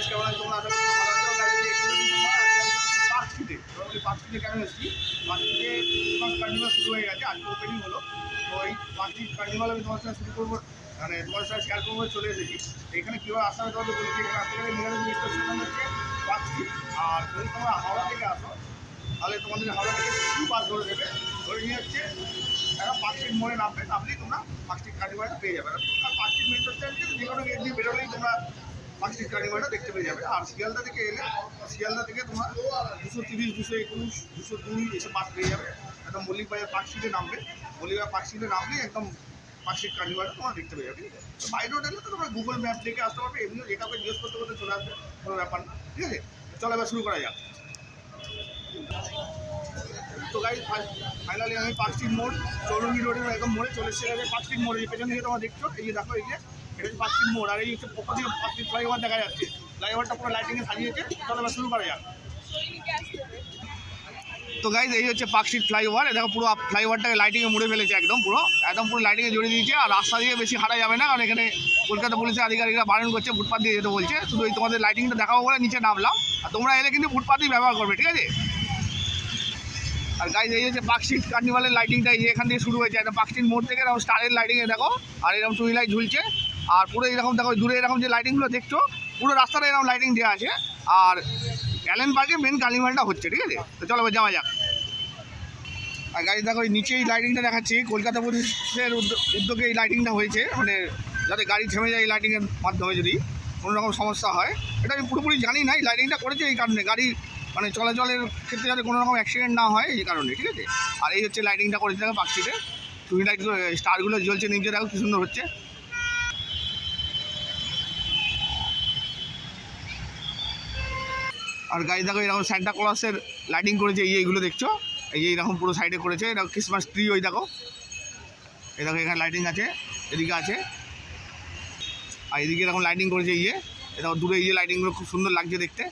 Guys কেমন আছে তোমরা আশা কার্নিভাল শুরু হয়ে গেছে আজকে ওপেনিং হলো তো পার্ক কার্নিভাল আমি তোমার সাথে শুরু করব মানে তোমার সাথে শেয়ার করব চলে এসেছি এখানে কীভাবে তোমাদের বলেছি এখানে আসতে আর যদি তোমরা হাওড়া থেকে আসো তাহলে তোমাদের হাওড়া থেকে বাস ধরে দেবে ধরে নিয়ে হচ্ছে একটা পার্ক মোড়ে নামবে নামলেই তোমরা স্ট্রিট কার্নিভালটা পেয়ে যাবে আর স্ট্রিট মেট্রো স্টেশন যে কোনো বেরোলেই তোমরা স্ট্রিট কার্নিভালটা দেখতে পেয়ে যাবে। আর শিয়ালদা থেকে এলে, শিয়ালদা থেকে তোমার দুশো তিরিশ, দুশো একুশ, দুশো দুই এসব বাস পেয়ে যাবে। একদম মল্লিক বাজার পার্ক স্ট্রিটে নামবে। মল্লিক বাজার পার্ক স্ট্রিটে নামলেই একদম পার্ক স্ট্রিট কার্নিভালটা তোমরা দেখতে পেয়ে যাবে। ঠিক আছে রোড এলে তো তোমরা গুগল ম্যাপ দেখে আসতে পারবে। এমনিও যে কাউকে জিজ্ঞেস করতে করতে চলে আসবে। কোনো ব্যাপার না। ঠিক আছে? চলো এবার শুরু করা যাক। তো গাই ফাইনালি আমি স্ট্রিট মোড় চৌরঙ্গি রোডের একদম মোড়ে চলে পার্ক স্ট্রিট মোড়ে পেছন দিকে তোমরা দেখছ, এই যে দেখো, এই যে এটা হচ্ছে মোড়। আর এই হচ্ছে পক্ষ থেকে স্ট্রিট ফ্লাইওভার দেখা যাচ্ছে। ফ্লাইওভারটা পুরো লাইটিংয়ে সাজিয়েছে চলো শুরু করা যাক। তো গাইজ এই হচ্ছে পার্ক স্ট্রিট ফ্লাইওভার দেখো পুরো ফ্লাইওভারটাকে লাইটিংয়ে মুড়ে ফেলেছে একদম পুরো। একদম পুরো লাইটিংয়ে জড়িয়ে দিয়েছে। আর রাস্তা দিয়ে বেশি হারা যাবে না, কারণ এখানে কলকাতা পুলিশের আধিকারিকরা বারণ করছে ফুটপাথ দিয়ে যেতে বলছে। শুধু এই তোমাদের লাইটিংটা দেখাবো বলে নিচে নামলাম। আর তোমরা এলে কিন্তু ফুটপাথই ব্যবহার করবে, ঠিক আছে? আর গাইজ এই হচ্ছে স্ট্রিট কার্নিভালের লাইটিংটা এখান থেকে শুরু হয়েছে। একটা পার্ক স্ট্রিট মোড় থেকে, এরকম স্টারের লাইটিংয়ে দেখো। আর এরকম টুই লাইট ঝুলছে। আর পুরো এরকম দেখো, দূরে এরকম যে লাইটিংগুলো দেখছ, পুরো রাস্তাটা এরকম লাইটিং দেওয়া আছে। আর অ্যালেন পার্কে মেন কার্নিভালটা হচ্ছে, ঠিক আছে? তো চলো যাওয়া যাক। আর গাড়ি দেখো, এই নিচে এই লাইটিংটা দেখাচ্ছি। কলকাতা পুলিশের উদ্য- উদ্যোগে এই লাইটিংটা হয়েছে। মানে যাতে গাড়ি থেমে যায় এই লাইটিংয়ের মাধ্যমে যদি কোনো রকম সমস্যা হয়। এটা আমি পুরোপুরি জানি না, এই লাইটিংটা করেছে এই কারণে। গাড়ি মানে চলাচলের ক্ষেত্রে যাতে কোনো রকম অ্যাক্সিডেন্ট না হয়, এই কারণে, ঠিক আছে? আর এই হচ্ছে লাইটিংটা করেছে, দেখো, পার্কস্ট্রিটে। টুই লাইটগুলো স্টারগুলো জ্বলছে, নিচে দেখো, কি সুন্দর হচ্ছে। আর গাড়ি দেখো, এরকম স্যান্টা ক্লসের লাইটিং করেছে, এই এইগুলো দেখছ? এই এইরকম পুরো সাইডে করেছে এটা ক্রিসমাস ট্রি ওই দেখো। এই দেখো, এখানে লাইটিং আছে, এদিকে আছে। আর এদিকে এরকম লাইটিং করেছে ইয়ে এটা দূরে এই যে লাইটিংগুলো খুব সুন্দর লাগছে দেখতে।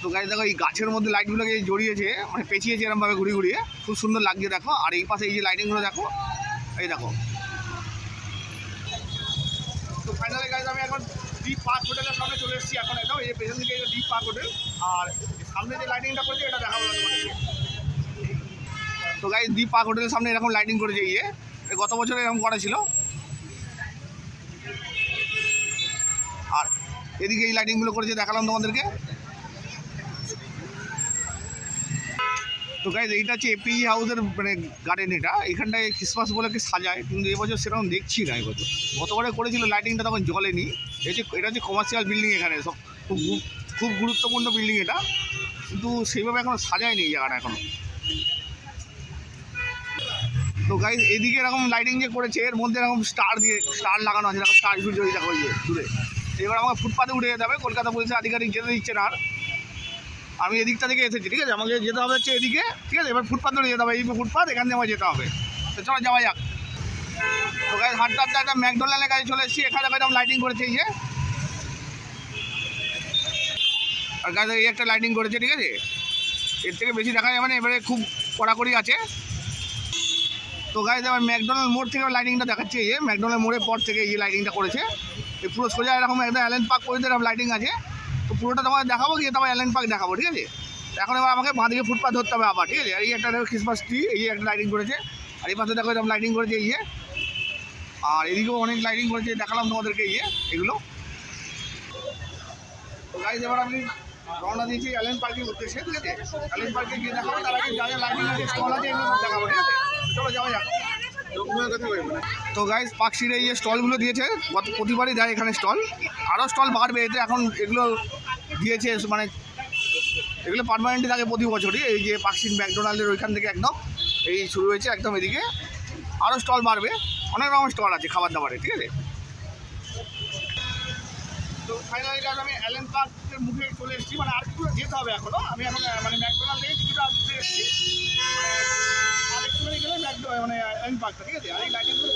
তো গাড়ি দেখো, এই গাছের মধ্যে লাইটগুলোকে জড়িয়েছে মানে পেঁচিয়েছে এরকমভাবে ঘুরিয়ে ঘুরিয়ে। খুব সুন্দর লাগছে দেখো। আর এই পাশে এই যে লাইটিংগুলো দেখো, এই দেখো। তো ফাইনালি গাইজ আমি এখন ডিপ পার্ক হোটেলের সামনে চলে এসেছি এখন এটাও এই পেছন দিকে এই ডিপ পার্ক হোটেল আর সামনে যে লাইটিংটা করেছে, এটা দেখাবো না তো গাইজ ডিপ পার্ক হোটেলের সামনে এরকম লাইটিং করেছে এ গত বছর এরকম করা ছিল। আর এদিকে এই লাইটিংগুলো করেছে, দেখালাম তোমাদেরকে। তো গাইজ এইটা হচ্ছে এপি হাউসের মানে গার্ডেন এটা। এখানটায় ক্রিসমাস বলে কি সাজায়। কিন্তু এবছর সেরকম দেখছি না, এবছর। গতবারে করেছিল লাইটিংটা তখন জ্বলেনি। যে, এটা হচ্ছে কমার্শিয়াল বিল্ডিং এখানে, সব খুব খুব গুরুত্বপূর্ণ বিল্ডিং এটা। কিন্তু সেইভাবে এখনও সাজায়নি জায়গাটা এখনও। তো গাইজ এদিকে এরকম লাইটিং যে করেছে, এর মধ্যে এরকম স্টার দিয়ে স্টার লাগানো আছে। এরকম স্টার ঝুলছে ওই দেখো দূরে। এবার আমাকে ফুটপাতে উঠে যেতে হবে, কলকাতা পুলিশের আধিকারিক যেতে দিচ্ছে না আর। আমি এদিকটা থেকে এসেছি, ঠিক আছে? আমাকে যেতে হবে হচ্ছে এদিকে, ঠিক আছে? এবার ফুটপাত ধরে যেতে হবে, এই ফুটপাত এখান থেকে আমাকে যেতে হবে। তো চলো, যাওয়া যাক। তো গাইজ হাঁটতে একটা ম্যাকডোনাল্ডের কাছে চলে এসেছি, এখানে এরকম লাইটিং করেছে, এই যে। আর গাছ এই একটা লাইটিং করেছে, ঠিক আছে? এর থেকে বেশি দেখা যাবে না, এবারে খুব কড়াকড়ি আছে। তো গাইজ আবার ম্যাকডোনাল্ড মোড় থেকে লাইটিংটা দেখাচ্ছে, এই যে, ম্যাকডোনাল্ড মোড়ের পর থেকে এই লাইটিংটা করেছে। এই পুরো সোজা এরকম একদম অ্যালেন পার্ক করে এরকম লাইটিং আছে। তো পুরোটা তোমাকে দেখাবো, গিয়ে তারপর অ্যালেন পার্ক দেখাবো, ঠিক আছে? এখন এবার আমাকে বাঁদিকে ফুটপাথ ধরতে হবে আবার, ঠিক আছে? এই একটা ক্রিসমাস ট্রি এই একটা লাইটিং করেছে। আর এই পাশে দেখো এরকম লাইটিং করেছে, এই আর এদিকেও অনেক লাইটিং করেছে, দেখালাম তোমাদেরকে এই যে এগুলো গাইজ এবার আমি রওনা দিয়েছি অ্যালেন পার্কের উদ্দেশ্যে, ঠিক আছে? অ্যালেন পার্কে গিয়ে দেখাবো, তার আগে যা যা লাইটিং আছে স্টল আছে, এগুলো সব দেখাবো, ঠিক আছে? চলো, যাওয়া যাক। তো গাইজ পার্কশির এই স্টলগুলো দিয়েছে প্রতিবারই দেয় এখানে স্টল আরও স্টল বাড়বে, এতে এখন এগুলো দিয়েছে মানে এগুলো পারমানেন্টলি থাকে প্রতি বছরই, এই যে পার্কশির ম্যাকডোনাল্ডের ওইখান থেকে একদম এই শুরু হয়েছে, একদম এদিকে। আরও স্টল বাড়বে। অনেক রকম স্টল আছে খাবার দাবারে ঠিক আছে? তো ফাইনালি আমি পার্কের মুখে চলে এসেছি মানে যেতে হবে এখনও। আমি এখন মানে এসেছি। গেলে ম্যাকডো মানে পার্কটা ঠিক আছে? লাইটিংগুলো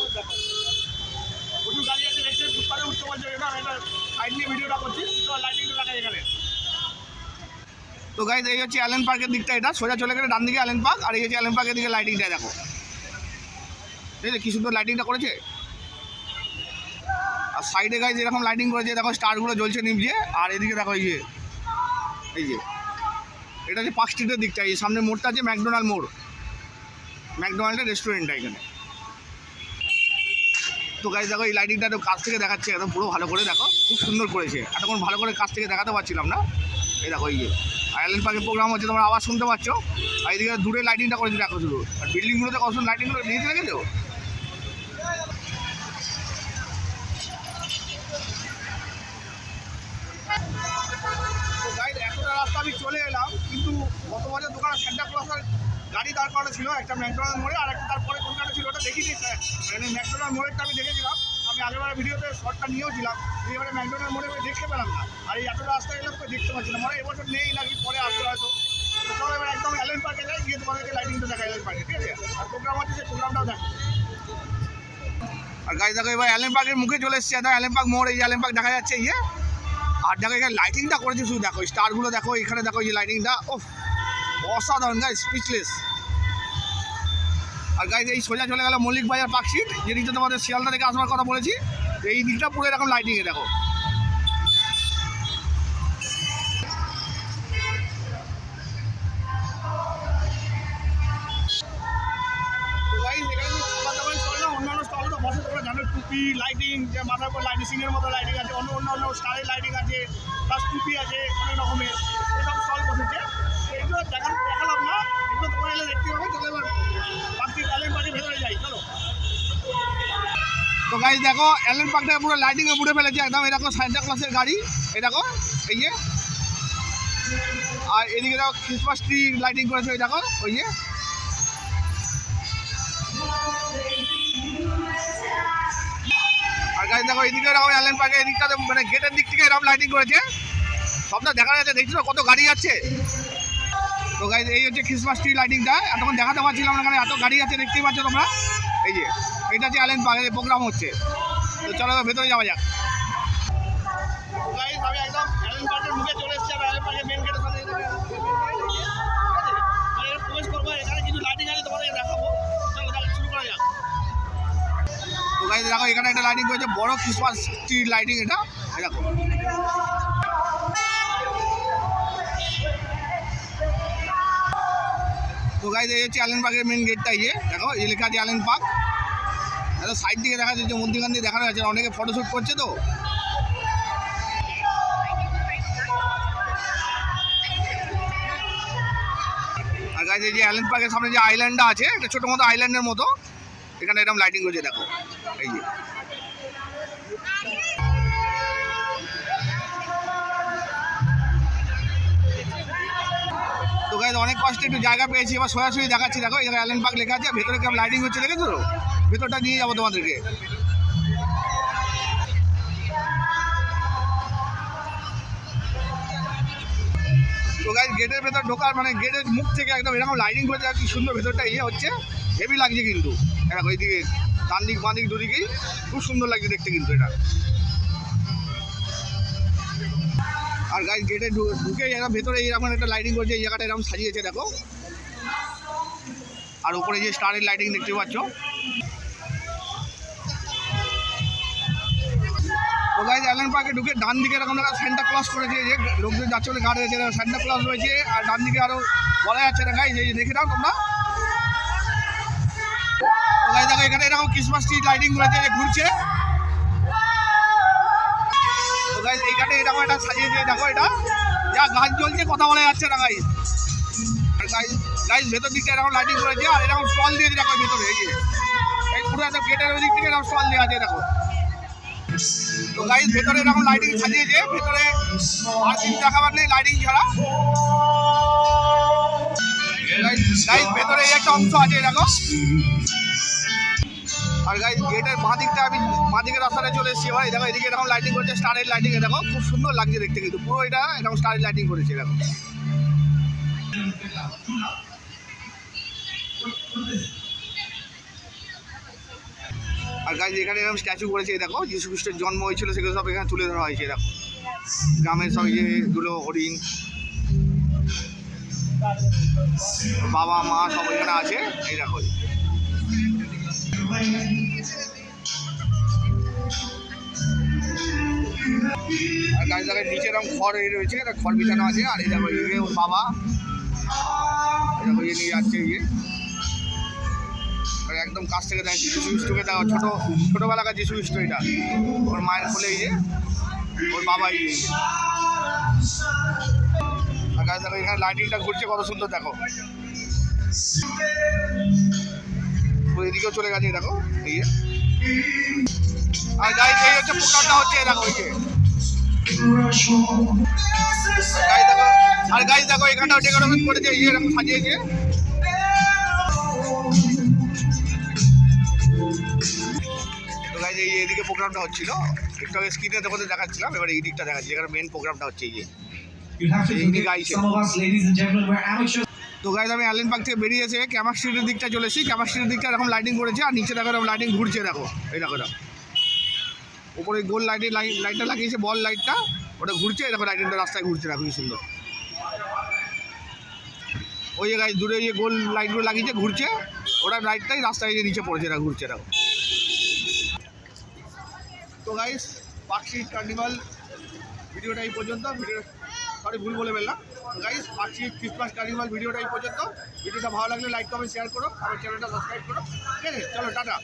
প্রচুর গাড়ি আছে উঠতে ভিডিওটা করছি, তো লাইটিংটা এখানে। তো এই হচ্ছে অ্যালেন পার্কের দিকটা, এটা সোজা চলে গেলে ডান দিকে অ্যালেন পার্ক আর এই হচ্ছে অ্যালেন পার্কের দিকে লাইটিংটা দেখো। ঠিক আছে কি সুন্দর লাইটিংটা করেছে? আর সাইডে গাইজ এরকম লাইটিং করেছে, দেখো স্টারগুলো জ্বলছে নিমছে আর এদিকে দেখো এই যে এই যে, এটা হচ্ছে পার্ক স্ট্রিটের দিকটা, এই সামনে মোড়টা আছে ম্যাকডোনাল্ড মোড়। ম্যাকডোনাল্ডের রেস্টুরেন্টটা এখানে। তো গাইজ দেখো এই লাইটিংটা একটু কাছ থেকে দেখাচ্ছে, একদম পুরো ভালো করে দেখো, খুব সুন্দর করেছে। এতক্ষণ ভালো করে কাছ থেকে দেখাতে পারছিলাম না। এই দেখো এই যে আইল্যান্ড পার্কের প্রোগ্রাম হচ্ছে, তোমরা আওয়াজ শুনতে পাচ্ছ। আর এদিকে দূরে লাইটিংটা করেছে, দেখো শুধু। আর বিল্ডিংগুলোতে কত লাইটিংগুলো গাইড এতটা রাস্তা আমি চলে এলাম, কিন্তু গত বছর দোকানে সেন্টা গাড়ি দাঁড় করানো ছিল, একটা ম্যাকডোনাল্ড মোড়ে, আর একটা তারপরে কোনখানে ছিল ওটা দেখিনি স্যার মানে ম্যাকডোনাল্ড মোড়েরটা আমি দেখেছিলাম, আমি আগেরবার ভিডিওতে শর্টটা নিয়েও ছিলাম, এবারে ম্যাকডোনাল্ড মোড়ে দেখতে পেলাম না। আর এই এতটা রাস্তা গেলাম তো দেখতে পাচ্ছি না মানে এবছর নেই নাকি পরে আসবে হয়তো। একদম অ্যালেন পার্কে যাই, গিয়ে তোমাদেরকে লাইটিংটা দেখা অ্যালেন পার্কে ঠিক আছে? আর প্রোগ্রাম আছে, সেই প্রোগ্রামটাও দেখো আর গাড়ি দেখো, এবার অ্যালেন পার্কের মুখে চলে এসছে। দেখো পার্ক মোড়, এই পার্ক দেখা যাচ্ছে ইয়ে। আর দেখো, এখানে লাইটিংটা করেছে শুধু দেখো স্টারগুলো দেখো, এখানে দেখো, এই লাইটিংটা ও অসাধারণ গাই স্পিচলেস আর গাইজ এই সোজা চলে গেল মল্লিক বাজার পার্কশিট যেদিকটা তোমাদের শিয়ালদা থেকে আসবার কথা বলেছি, এই দিকটা পুরো এরকম লাইটিংয়ে দেখো। লাইটিং যে মাথার উপর লাইটিং সিংয়ের মতো লাইটিং আছে, অন্য অন্য অন্য স্টারের লাইটিং আছে প্লাস টুপি আছে, অনেক রকমের। এসব স্টল বসেছে। তো এগুলো দেখা দেখালাম না, এগুলো তোমরা এলে দেখতে হবে চলো এবার পার্কটি অ্যালেন পার্কের ভেতরে যাই, চলো। তো গাইজ দেখো অ্যালেন পার্কটা পুরো লাইটিং লাইটিংয়ে পুড়ে ফেলেছে, একদম এই দেখো সান্টা ক্লাসের গাড়ি, এই দেখো, এই যে। আর এদিকে দেখো ক্রিসমাস ট্রি লাইটিং করেছে ওই দেখো, ওই যে। গাড়ি দেখো, এদিকে এরকম অ্যালেন পার্কে এদিকটাতে মানে গেটের দিক থেকে এরকম লাইটিং করেছে। সবটা দেখা যাচ্ছে, দেখছ? কত গাড়ি যাচ্ছে। তো গাড়ি এই হচ্ছে ক্রিসমাস ট্রি লাইটিংটা এতক্ষণ দেখাতে পারছিলাম না কারণ এত গাড়ি আছে দেখতেই পাচ্ছ তোমরা? এই যে, এটা হচ্ছে অ্যালেন পার্কের প্রোগ্রাম হচ্ছে। তো চলো ভেতরে যাওয়া যাক। আমি একদম অ্যালেন চলে এসেছি মেন গেটের সামনে গাইজ দেখো, এখানে একটা লাইটিং করেছে, বড় ক্রিসমাস ট্রি লাইটিং এটা। দেখো। তো গাইজ এই হচ্ছে অ্যালেন পার্কের মেন গেটটা ইয়ে দেখো, এই লেখা আছে অ্যালেন পার্ক এটা সাইড দিকে দেখা যাচ্ছে, মধ্যিখান দিয়ে দেখানো যাচ্ছে অনেকে ফটোশ্যুট করছে তো। আর গাইজ এই যে অ্যালেন পার্কের সামনে যে আইল্যান্ডটা আছে একটা ছোটো মতো আইল্যান্ডের মতো। এখানে এরকম লাইটিং করছে, দেখো। এই যে। অনেক কষ্টে একটু জায়গা পেয়েছি, এবার সরাসরি দেখাচ্ছি, দেখো এখানে অ্যালেন পার্ক লেখা আছে ভেতরে কেমন লাইটিং হচ্ছে, দেখেছ? তো ভেতরটা নিয়ে যাব তোমাদেরকে। তো গাইজ গেটের ভেতর ঢোকার মানে গেটের মুখ থেকে একদম এরকম লাইটিং করে কি সুন্দর ভেতরটা ইয়ে হচ্ছে। হেভি লাগছে কিন্তু। এরকম এইদিকে ডান দিক বাঁ দিক দুদিকেই খুব সুন্দর লাগছে দেখতে কিন্তু এটা। আর গাইজ গেটে ঢুকে এরকম ভেতরে এরকম একটা লাইটিং করেছে, এই জায়গাটা এরকম সাজিয়েছে, দেখো। আর উপরে যে স্টারের লাইটিং দেখতে পাচ্ছ। গাইজ অ্যালেন পার্কে ঢুকে ডান দিকে এরকম একটা সেন্টা ক্লস করেছে, যে লোকজন যাচ্ছে বলে গাড়ি রয়েছে সেন্টা ক্লস রয়েছে, আর ডান দিকে আরও বলা যাচ্ছে না গাইজ যে দেখে নাও তোমরা। দেখো, এখানে এরকম ক্রিসমাস ট্রি লাইটিং রয়েছে যে ঘুরছে। এইখানে এরকম একটা সাজিয়েছে, দেখো এটা। যা গাছ জ্বলছে কথা বলা যাচ্ছে না গাইজ গাইজ ভেতর দিকটা এরকম লাইটিং করেছে, আর এরকম স্টল দিয়েছে দেখো ভেতরে, এই এই পুরো একদম গেটের ওই দিক থেকে এরকম স্টল দেওয়া আছে, দেখো। তো গাইজ ভেতরে এরকম লাইটিং সাজিয়েছে, ভেতরে আর কিছু দেখাবার নেই লাইটিং ছাড়া। গাইজ ভেতরে এই একটা অংশ আছে, দেখো। আর গাইজ গেটের বাঁ দিকটা আমি বাঁ দিকের রাস্তাটা চলে এসেছি ভাই। দেখো, এদিকে এরকম লাইটিং করেছে স্টারের লাইটিং দেখো, খুব সুন্দর লাগছে দেখতে কিন্তু। পুরো এটা এরকম স্টারের লাইটিং করেছে, দেখো। আর গাইজ এখানে এরকম স্ট্যাচু করেছে দেখো যীশু খ্রিস্টের জন্ম হয়েছিল, সেগুলো সব এখানে তুলে ধরা হয়েছে, দেখো। গ্রামের সব যেগুলো হরিণ। বাবা, মা সব এখানে আছে, এই দেখো। আর গাড়ি জায়গায় নিচে এরকম খড় এই রয়েছে, একটা খড় বিছানো আছে, আর এই দেখো, এই যে ওর বাবা। দেখো ইয়ে নিয়ে যাচ্ছে ইয়ে আর একদম কাছ থেকে দেখ, যিশু ইস্টুকে দেখো, ছোটো, ছোটোবেলাকার যিশু ইস্টু এটা। ওর মায়ের কোলে, এই যে। ওর বাবা, এই যে এই যে। আর গাড়ি দেখো এখানে লাইটিংটা ঘুরছে, কত সুন্দর দেখো। এদিকেও চলে গেছে দেখো এই আর গাড়ি এই হচ্ছে প্রোগ্রামটা হচ্ছে দেখো এই আর গাড়ি দেখো এখানটাও ডেকোরেশন করেছে ইয়ে এরকম সাজিয়েছে। তো গাইজ এই এদিকে প্রোগ্রামটা হচ্ছিল। একটু আগে স্ক্রিনে তোমাদের দেখাচ্ছিলাম এবার এই দিকটা দেখাচ্ছি এখানে মেন প্রোগ্রামটা হচ্ছে এই যে। You have to Hey, forgive guys. some of us, ladies and gentlemen, we're amateurs. তো গাইজ আমি অ্যালেন পার্ক থেকে বেরিয়ে এসে ক্যামাক স্ট্রিটের দিকটা চলে এসেছি। ক্যামাক স্ট্রিটের দিকটা এরকম লাইটিং করেছে আর নিচে দেখো এরকম লাইটিং ঘুরছে, দেখো। এই দেখো দেখো। উপরে গোল লাইটের লাইট লাইটটা লাগিয়েছে বল লাইটটা ওটা ঘুরছে দেখো লাইটিংটা রাস্তায় ঘুরছে, দেখো সুন্দর। ওই গাছ দূরে যে গোল লাইটগুলো লাগিয়েছে, ঘুরছে। ওটা লাইটটাই রাস্তায় যে নিচে পড়েছে, দেখো, ঘুরছে, দেখো। তো গাইস পার্ক স্ট্রিট কার্নিভাল ভিডিওটা এই পর্যন্ত ভিডিও সরি, ভুল বলে ফেললাম। পার্ক স্ট্রিট ক্রিসমাস কার্নিভাল ভিডিওটা এই পর্যন্ত। ভিডিওটা ভালো লাগলে লাইক কমেন্ট শেয়ার করো। আমার চ্যানেলটা সাবস্ক্রাইব করো। ঠিক আছে, চলো, টাটা।